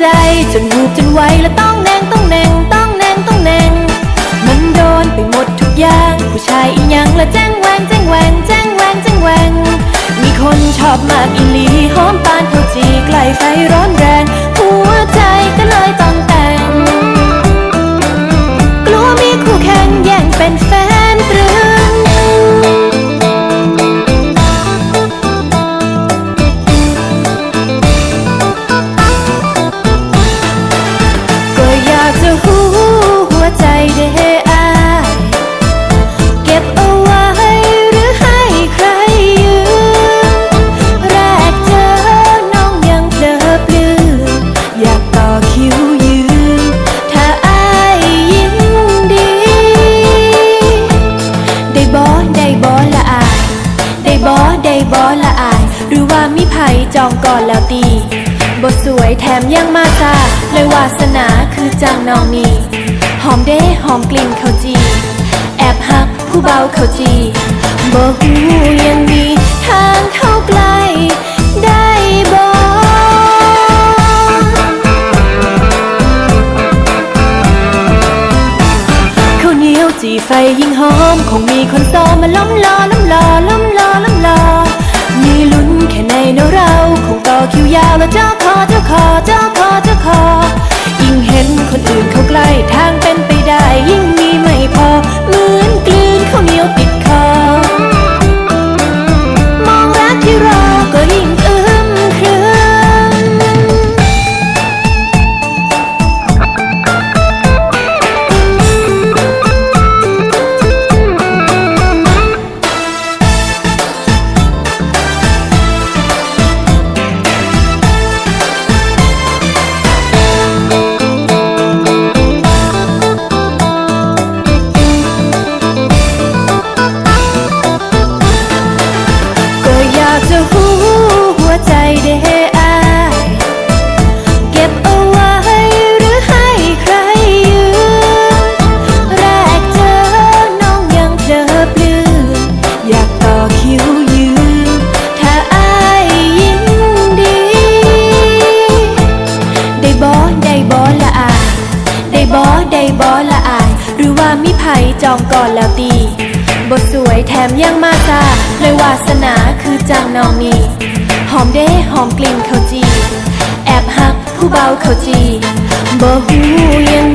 ใจ จนหูบจนไวและต้องแนงต้องแนงต้องแนงต้องแนงมันโดนไปหมดทุกอย่าง ผู้ชายอีหยังและแจ้งแหวงแจ้งแหวงแจ้งแหวงแจ้งแหวงมีคนชอบมากอีหลีหอมปานเขาจีใกล้ไฟร้อนแรง หัวใจก็เลยต้อง ได้บอได้บอละอาย หรือว่ามีไผจองก่อนแล้วตีบทสวยแถมยังมาซาเลยวาสนาคือจังน้องนี่หอมเด้หอมกลิ่นเขาจี แอบหักผู้เบาเขาจีบ่หูยังมีทางเข้าใกล้ได้บอข้านียวจีไฟยิ่งหอม คงมีคนโซมาล้มลอล้มลอล้มลอล้ม บอละอาย หรือว่ามิไผจองก่อนแล้วตีบทสวยแถมยังมาซาเลยวาสนาคือจังนองนีหอมเด้หอมกลิ่นเขาจี แอบหักผู้เบาเขาจีบ่หูยัง